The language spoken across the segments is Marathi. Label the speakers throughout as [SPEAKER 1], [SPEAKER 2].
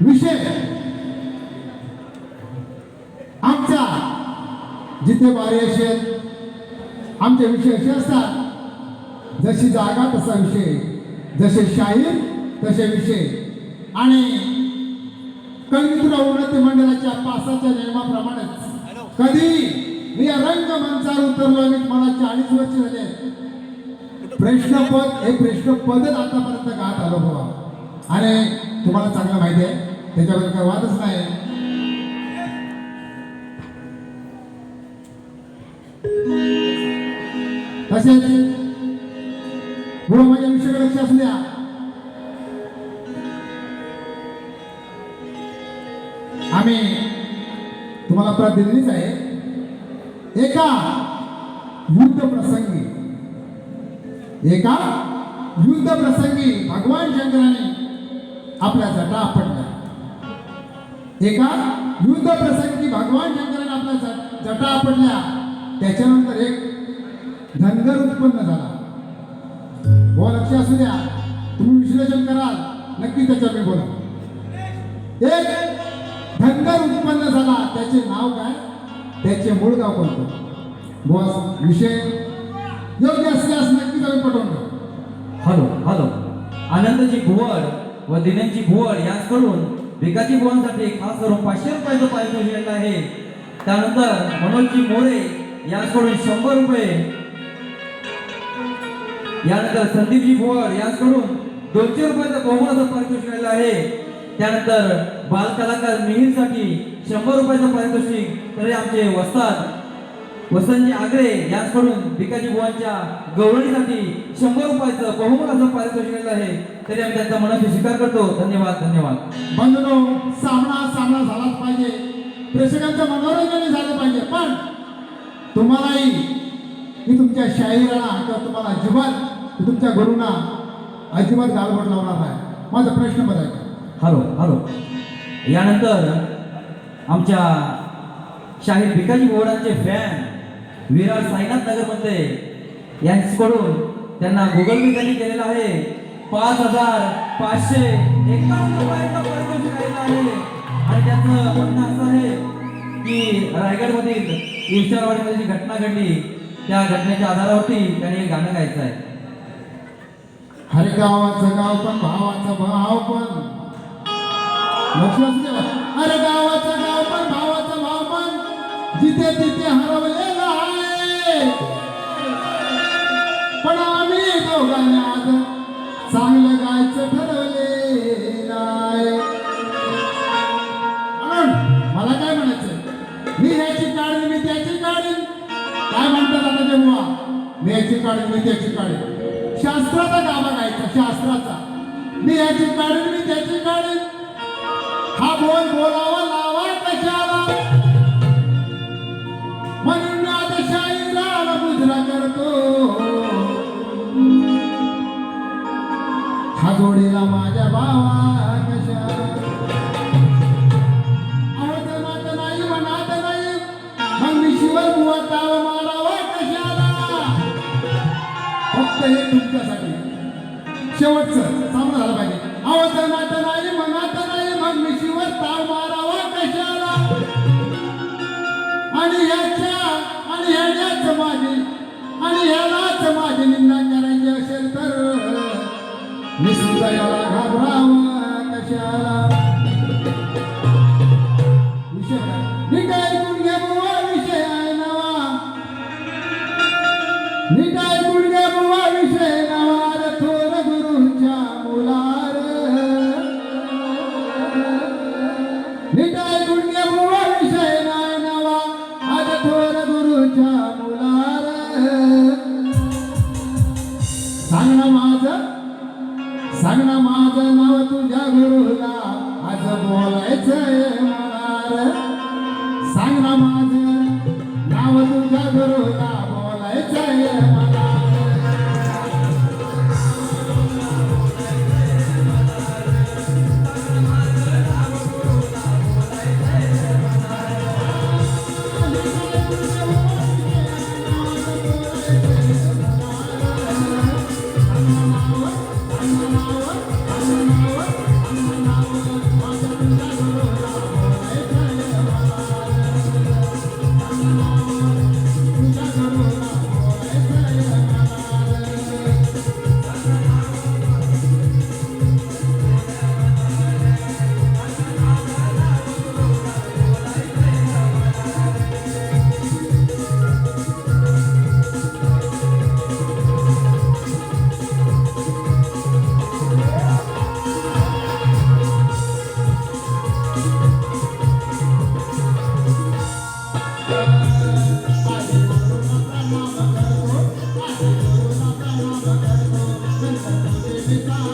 [SPEAKER 1] विषय. आमचा जिथे वारे असेल आमचे विषय असे असतात जशी जागा तसा विषय जसे शाहीर तसे विषय. आणि कवित्र उन्नती मंडळाच्या पासाच्या नियमाप्रमाणेच. कधी मी या रंगमंचावर उतरलो मी मला चाळीस वर्ष झाले. प्रश्नपद हे प्रश्नपदच आतापर्यंत गात आलो बाबा आणि तुम्हाला चांगलं माहिती आहे. त्याच्याबद्दल काही वादच नाही. तसेच गुरु माझ्या विषयाकडे लक्ष असू द्या. आम्ही तुम्हाला प्रतिनिधीच आहे. एका युद्ध प्रसंगी एका युद्ध प्रसंगी भगवान शंकराने आपल्या जटा आपटल्या एका युद्ध प्रसंगी भगवान शंकराने आपल्या जटा आपटल्या त्याच्यानंतर एक धनगर उत्पन्न झाला. हो लक्ष असू द्या. तुम्ही विश्लेषण कराल. नक्की त्याच्यावर मी बोला एक धनगर उत्पन्न झाला. त्याचे नाव काय? त्याचे मूळ गाव कोणतं? हो, बॉस विषय योग्य असल्यास नक्की तुम्ही पटवून
[SPEAKER 2] हॅलो हॅलो. आनंदजी भुवड व दिनेशची भुवड यांच्याकडून भिकाजी भुवनसाठी खास करून पाचशे रुपयाचं पारितोषिक दिलेलं आहे त्यानंतर मनोजजी मोरे यांच्याकडून शंभर रुपये. यानंतर संदीपजी भुवड यांच्याकडून दोनशे रुपयाचं बहुमानाचं पारितोषिक दिलेलं आहे त्यानंतर बाल कलाकार मिहीरसाठी शंभर रुपयाचं पारितोषिक तरी आमचे वस्ताद वसंतजी आगरे यांच्याकडून भिकाजी बुवांच्या गौरवणीसाठी शंभर रुपयाचं बहुमानाचं पारितोषिक दिलेलं आहे. तरी आम्ही त्यांचा मनाशी स्वीकार करतो. धन्यवाद धन्यवाद.
[SPEAKER 1] बंधनो सामना सामना झालाच पाहिजे. प्रेक्षकांचं मनोरंजन झालं पाहिजे. पण तुम्हालाही मी तुमच्या शाहिराला किंवा तुम्हाला अजिबात तुमच्या गुरुंना अजिबात गालबोट लावणार नाही. माझा प्रश्न बघायचा
[SPEAKER 2] हॅलो हॅलो. यानंतर आमच्या शाहीर भिकाजी बोर्डांचे फॅन विराट साईनाथ नगरमध्ये यांच्याकडून त्यांना गुगल पे त्यांनी केलेला आहे. पाच हजार पाचशे एकावन्न रुपयाचं पारितोषिक आहे. आणि त्याचं म्हणणं असं आहे की रायगडमधील ईश्वरवाडीमध्ये जी घटना घडली त्या घटनेच्या आधारावरती त्यांनी हे गाणं गायचं आहे.
[SPEAKER 1] हरे गावाचं गाव पण भावाचा भाव पण. लक्ष असू अरे गावाचं गाव पण भावाचा भाव पण. जिथे तिथे हरवले मी मी त्याची काढी शास्त्राचा गाभा गायचा शास्त्राचा. मी याची काढेन मी त्याची काढेन. हा बोल बोलावा लावा कशाला? म्हणून मी आता शाहीराला मुजरा करतो. हा जोडीला माझ्या भावा कशाला आवडत नाही म्हणत नाही. मग मी शिवर बुवा ताव आता हे तुमच्यासाठी. शेवटचं चांगलं झालं पाहिजे. आवडत नात नाही मनात नाही मग मी शिवर ताव मारावा कशाला? आणि ह्याच्या आणि ह्याच्याच माझी आणि ह्यालाच माझी निंदा नीट ऐकून घ्या विषय नवा. आज थोर गुरुच्या मुलार सांग ना माझं. सांग ना माझं नाव तुझ्या गुरुला. आज बोलायचंय मला सांग ना माझं नाव तुझ्या गुरुला. बोलायचंय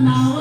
[SPEAKER 1] now.